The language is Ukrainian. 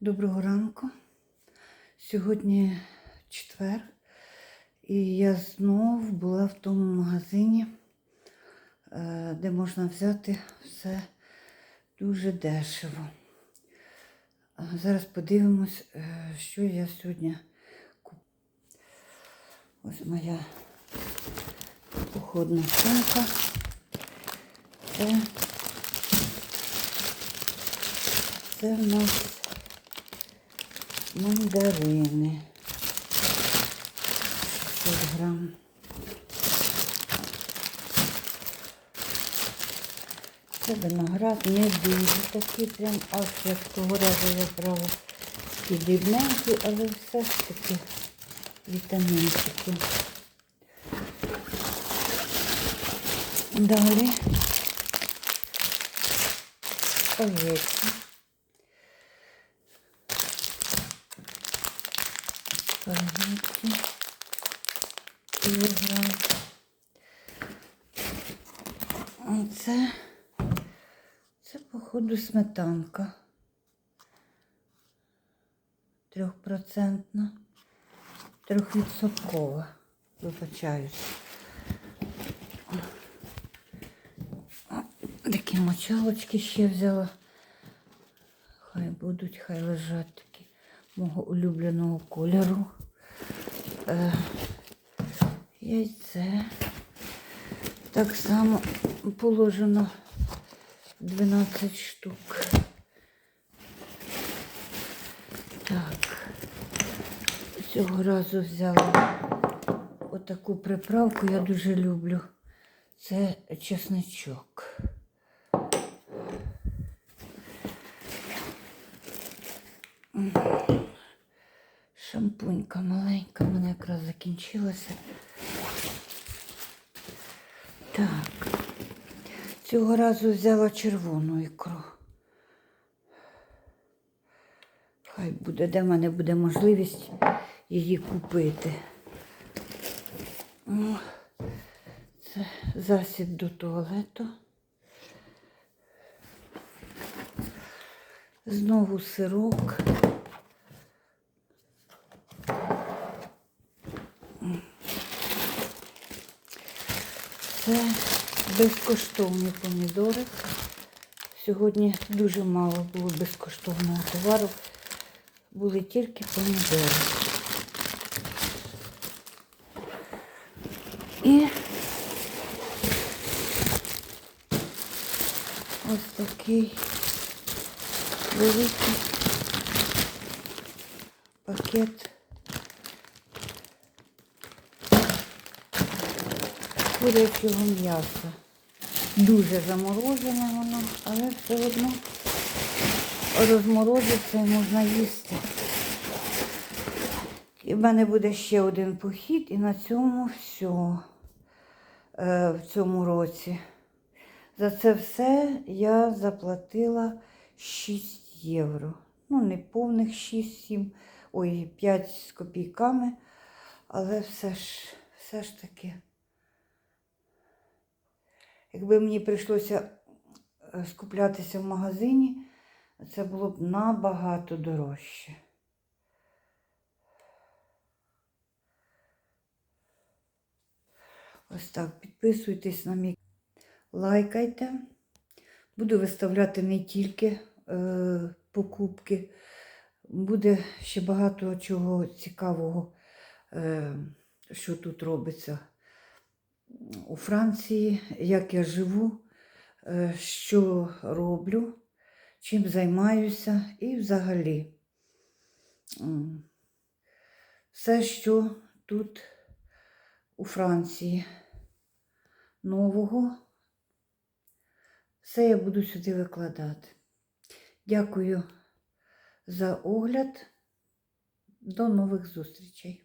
Доброго ранку. Сьогодні четвер, і я знов була в тому магазині, е, де можна взяти все дуже дешево. Зараз подивимось, е, що я сьогодні купила. Ось моя походна сумка. Це, це в нас мандарини. 600 грам. Це виноград не дуже такий прям, аж як того разу я брала такі дрібненькі, але все ж таки вітамінчики. Далі спагетті. Спагетті. Кілограм. Оце, це, походу, сметанка. Трьохпроцентна. Трьохвідсоткова. Вибачаюсь. Такі мочалочки ще взяла. Хай будуть, хай лежать мого улюбленого кольору. Е, яйце. Так само положено 12 штук. Так. Цього разу взяла отаку приправку, я дуже люблю. Це чесничок. Шампунька маленька, в мене якраз закінчилася. Так. Цього разу взяла червону ікру. Хай буде, де в мене буде можливість її купити. О, це засіб до туалету. Знову сирок. Це безкоштовні помідори. Сьогодні дуже мало було безкоштовного товару. Були тільки помідори. І ось такий великий пакет курячого м'яса. Дуже заморожене воно, але все одно розморозиться і можна їсти. І в мене буде ще один похід, і на цьому все е, в цьому році. За це все я заплатила 6 євро. Ну, не повних 6-7, ой, 5 з копійками, але все ж, все ж таки. Якби мені прийшлося е, скуплятися в магазині, це було б набагато дорожче. Ось так, підписуйтесь на мій лайкайте. Буду виставляти не тільки е, покупки, буде ще багато чого цікавого, е, що тут робиться у Франції, як я живу, е, що роблю, чим займаюся і взагалі все, що тут у Франції нового, все я буду сюди викладати. Дякую за огляд. До нових зустрічей.